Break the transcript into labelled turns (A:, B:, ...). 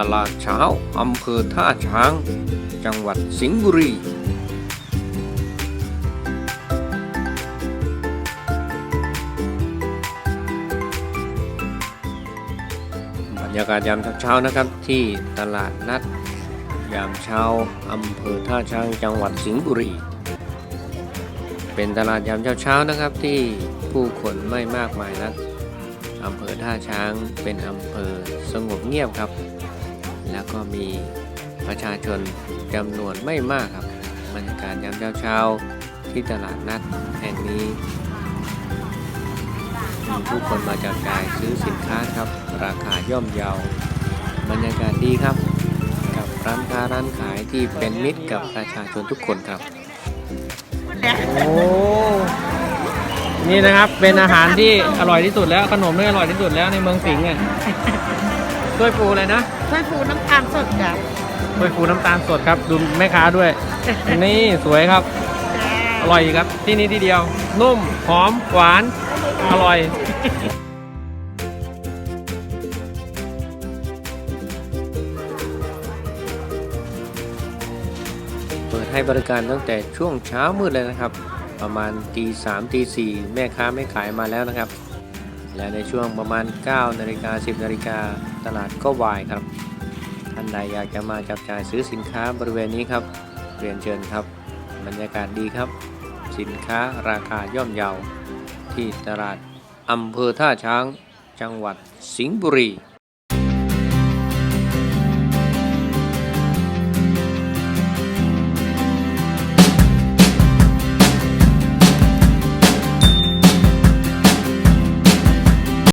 A: ตลาดเช้าอำเภอท่าช้าง จังหวัดสิงห์บุรีบรรยากาศยามเช้านะครับที่ตลาดนัดยามเช้าอำเภอท่าช้างจังหวัดสิงห์บุรี เป็นตลาดยามเช้าๆนะครับที่ผู้คนไม่มากมายนักอำเภอท่าช้างเป็นอำเภอสงบเงียบครับ แล้วก็มีประชาชนจำนวนไม่มากครับบรรยากาศยามเช้าๆที่ตลาดนัดแห่งนี้มีผู้คนมาจับจ่ายซื้อสินค้าครับ ราคาย่อมเยาบรรยากาศดีครับ กับร้านค้าร้านขายที่เป็นมิตรกับประชาชนทุกคนครับ
B: โอ้นี่นะครับเป็นอาหารที่อร่อยที่สุดแล้วขนมที่อร่อยที่สุดแล้วในเมืองสิงห์อะ ถ้วยฟูเลยนะ
C: ถ้วยฟูน้ำตาลสดจ้ะ
B: ถ้วยฟูน้ำตาลสดครับ ดูแม่ค้าด้วย นี่สวยครับ อร่อยครับ ที่นี่ที่เดียว นุ่ม หอม หวาน อร่อย
A: เปิดให้บริการตั้งแต่ช่วงเช้ามืดเลยนะครับ ประมาณตีสามตีสี่แม่ค้าไม่ขายมาแล้วนะครับ และในช่วงประมาณ9นาฬิกา10นาฬิกาตลาดก็วายครับ ท่านใดอยากจะมาจับจ่ายซื้อสินค้าบริเวณนี้ครับเรียนเชิญครับ บรรยากาศดีครับ สินค้าราคาย่อมเยาที่ตลาดอำเภอท่าช้าง จังหวัดสิงห์บุรี